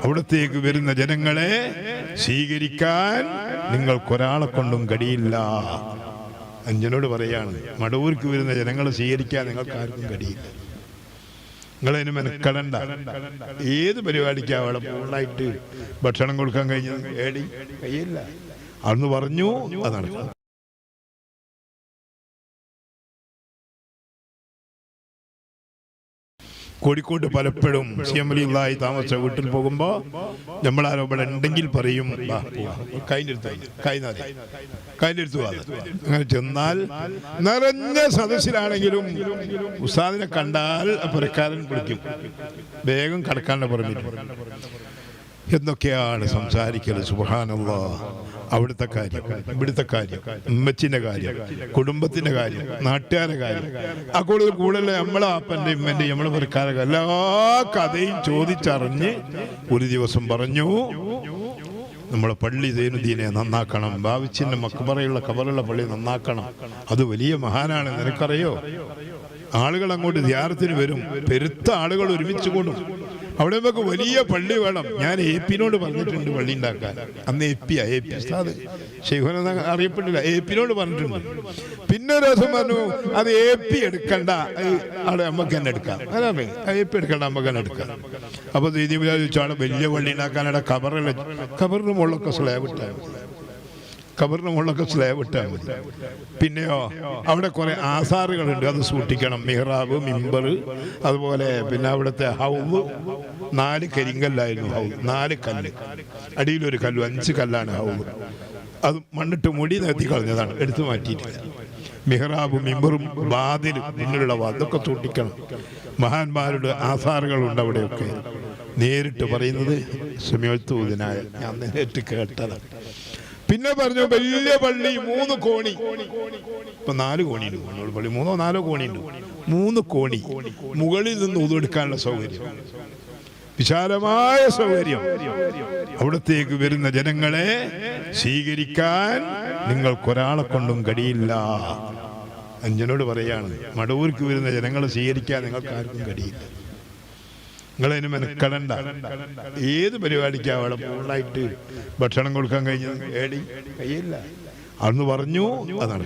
അവിടത്തേക്ക് വരുന്ന ജനങ്ങളെ സ്വീകരിക്കാൻ നിങ്ങൾക്കൊരാളെ കൊണ്ടും കഴിയില്ല അഞ്ചനോട് പറയാണ് മടവൂർക്ക് വരുന്ന ജനങ്ങളെ സ്വീകരിക്കാൻ നിങ്ങൾക്ക് ആർക്കും കഴിയില്ല നിങ്ങളതിന് മെനക്കെടണ്ട. ഏത് പരിപാടിക്കാ അവിടെ ഫുള്ളായിട്ട് ഭക്ഷണം കൊടുക്കാൻ കഴിഞ്ഞ ഏടി കഴിയില്ല അന്ന് പറഞ്ഞു അതാണ് കോഴിക്കോട് പലപ്പോഴും അലിള്ളായി താമസിച്ച വീട്ടിൽ പോകുമ്പോൾ നമ്മളാരോ ആരോപണം ഉണ്ടെങ്കിൽ പറയും. "വാ, പോവാം. കൈന്റെ അടുത്ത് കൈനാതി കൈന്റെ അങ്ങനെ ചെന്നാൽ നിറഞ്ഞ സദസ്സിലാണെങ്കിലും ഉസ്താദിനെ കണ്ടാൽ പുരക്കാരൻ വിളിക്കും വേഗം കടക്കാണ്ട് പറഞ്ഞു എന്തൊക്കെയാണ് സംസാരിക്കൽ സുബാനുള്ള അവിടുത്തെ കാര്യം ഇവിടുത്തെ കാര്യം ഉമ്മച്ചിന്റെ കാര്യം കുടുംബത്തിന്റെ കാര്യം നാട്ടുകാരുടെ കാര്യം. ആ കൂടുതൽ കൂടുതൽ നമ്മളെ അപ്പന്റെ ഉമ്മന്റെ നമ്മളെ പുരക്കാരെ എല്ലാ കഥയും ചോദിച്ചറിഞ്ഞ് ഒരു ദിവസം പറഞ്ഞു നമ്മളെ പള്ളി ദൈനുദ്ദീനെ നന്നാക്കണം ബാവിച്ചിന്റെ മക്കുമറയുള്ള കബറുള്ള പള്ളി നന്നാക്കണം. അത് വലിയ മഹാനാണ് നിനക്കറിയോ? ആളുകൾ അങ്ങോട്ട് ധ്യാനത്തിന് വരും പെരുത്ത ആളുകൾ ഒരുമിച്ച് കൂടും. അവിടെ നമുക്ക് വലിയ പള്ളി വേണം. ഞാൻ എ പിന്നോട് പറഞ്ഞിട്ടുണ്ട് പള്ളി ഉണ്ടാക്കാൻ. അന്ന് എ പി എ പി അറിയപ്പെട്ടില്ല. എ പിന്നോട് പറഞ്ഞിട്ടുണ്ട്. പിന്നെ ഒരു ദിവസം പറഞ്ഞു അത് എ പി എടുക്കണ്ട അവിടെ നമുക്ക് തന്നെ എടുക്കാം. അതാണ് എ പി എടുക്കണ്ട നമുക്ക് തന്നെ എടുക്കാം. അപ്പൊ ദീദി ചോദിച്ചു അവിടെ വലിയ പള്ളി ഉണ്ടാക്കാൻ അവിടെ കബറിൽ കബറിന് മുകളിലൊക്കെ സ്ലാബ് മതി കബറിന് മുകളിലൊക്കെ സ്ലാബ് ഇട്ടാണ് പിന്നെയോ അവിടെ കുറെ ആസാറുകളുണ്ട്. അത് സൂക്ഷിക്കണം. മിഹ്റാബ് മിമ്പർ അതുപോലെ പിന്നെ അവിടുത്തെ ഹൗവ്. നാല് കരിങ്കല്ലായിരുന്നു ഹൗവ്. നാല് കല്ല്. അടിയിലൊരു കല്ലു അഞ്ച് കല്ലാണ് ഹൗവ്. അത് മണ്ണിട്ട് മുടി നികത്തി കളഞ്ഞതാണ്. എടുത്തു മാറ്റിയിട്ടില്ല മിഹ്റാബും മിമ്പറും വാതിലും മുന്നിലുള്ള വാതൊക്കെ തൂട്ടിക്കണം മഹാന്മാരുടെ ആസാറുകളുണ്ട് അവിടെയൊക്കെ. നേരിട്ട് പറയുന്നത് സമയത്തൂതിനായ ഞാൻ നേരിട്ട് കേട്ടതാണ്. പിന്നെ പറഞ്ഞു വലിയ പള്ളി മൂന്ന് കോണി. ഇപ്പൊ നാല് കോണി ഉണ്ട് പള്ളി. മൂന്നോ നാലോ കോണി ഉണ്ട് മൂന്ന് കോണി. മുകളിൽ നിന്ന് ഉതെടുക്കാനുള്ള സൗകര്യം. വിശാലമായ സൗകര്യം. അവിടത്തേക്ക് വരുന്ന ജനങ്ങളെ സ്വീകരിക്കാൻ നിങ്ങൾക്കൊരാളെ കൊണ്ടും കഴിയില്ല. അഞ്ചനോട് പറയാണ് മടവൂർക്ക് വരുന്ന ജനങ്ങളെ സ്വീകരിക്കാൻ നിങ്ങൾക്ക് ആർക്കും കഴിയില്ല. നിങ്ങളതിന് മെനക്കടണ്ട ഏത് പരിപാടിക്കാ അവിടെ പൂർണമായിട്ട് ഭക്ഷണം കൊടുക്കാൻ കഴിഞ്ഞത്? ഏടി? കഴിയില്ല അന്ന് പറഞ്ഞു അത് നടക്കും